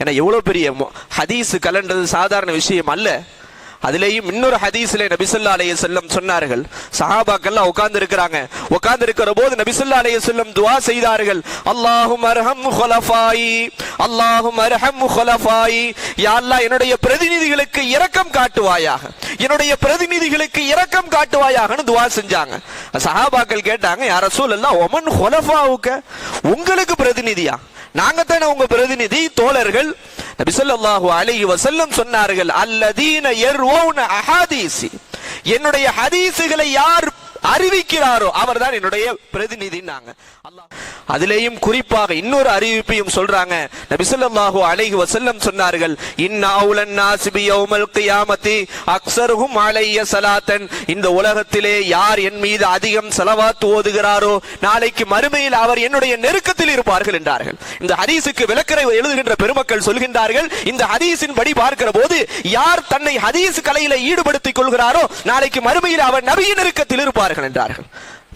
ஏன்னா எவ்வளோ பெரிய ஹதீஸ் கலண்டது சாதாரண விஷயம் அல்ல. அதுலேயும் இன்னொரு ஹதீஸ்ல நபிசல்லா அலைய செல்லம் சொன்னார்கள். சஹாபாக்கள்லாம் உட்கார்ந்து இருக்கிறாங்க உட்கார்ந்து இருக்கிற போது நபிசல்லா அலைய செல்லம் துவா செய்தார்கள். அல்லாஹும் அர்ஹம் ஹொலஃபாயி அல்லாஹும் அர்ஹம் ஹொலஃபாயி யா அல்லாஹ் என்னுடைய பிரதிநிதிகளுக்கு இரக்கம் காட்டுவாயாக என்னுடைய பிரதிநிதிகளுக்கு இரக்கம் காட்டுவாயாகன்னு துவா செஞ்சாங்க. சஹாபாக்கள் கேட்டாங்க யார சூழல்லாம் ஒமன் ஹொலஃபாவுக்க உங்களுக்கு பிரதிநிதியா? நாங்க தானே உங்க பிரதிநிதி தோழர்கள். நபி சொல்லாஹு அலைஹி வசல்லம் சொன்னார்கள் அல்லதீன யர்வூன அஹாதீசி. என்னுடைய ஹதீசுகளை யார் அறிவிக்கிறாரோ அவர்தான் என்னுடைய பிரதிநிதினாங்க நாங்க அதிலேயும் குறிப்பாக இன்னொரு அறிவிப்பையும் சொல்றாங்க. நபிசல்லாஹு அலைஹி சொன்னார்கள் இன்னாவுலன் நாசிபி நாஸ் யௌமல் கியாமத்தி அக்ஸருஹும் அலைய சலாத்தன். இந்த உலகத்திலே யார் என் மீது அதிகம் செலவாத்து ஓதுகிறாரோ நாளைக்கு மறுமையில் அவர் என்னுடைய நெருக்கத்தில் இருப்பார்கள் என்றார்கள். இந்த ஹதீஸுக்கு விளக்கரை எழுதுகின்ற பெருமக்கள் சொல்கின்றார்கள் இந்த ஹதீஸின் படி பார்க்கிற போது யார் தன்னை ஹதீஸ் கலையில ஈடுபடுத்திக் கொள்கிறாரோ நாளைக்கு மறுமையில் அவர் நபியின் நெருக்கத்தில் இருப்பார்கள். என்றார்கள்.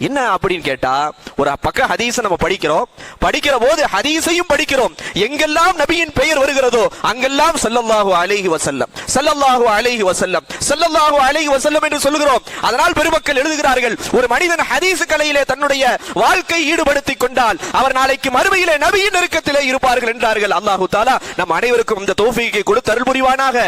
என்ன அப்படின்னு கேட்டா ஒரு பக்க ஹதீஸை நம்ம படிக்கிறோம். படிக்கிற போது ஹதீஸையும் படிக்கிறோம். எங்கெல்லாம் நபியின் பெயர் வருகிறதோ அங்கெல்லாம் ஸல்லல்லாஹு அலைஹி வசல்லம் ஸல்லல்லாஹு அலைஹி வசல்லம் ஸல்லல்லாஹு அலைஹி வசல்லம் என்று சொல்கிறோம் அதனால் பெருமக்கள் எழுதுகிறார்கள் ஒரு மனிதன் ஹதீஸ் கலையிலே தன்னுடைய வாழ்க்கை ஈடுபடுத்திக் கொண்டால் அவர் நாளைக்கு மறுமையிலே நபியின் நெருக்கத்திலே இருப்பார்கள் என்றார்கள். அல்லாஹு தாலா நம் அனைவருக்கும் இந்த தோஃபிகை கொடுத்து அருள் புரிவானாக.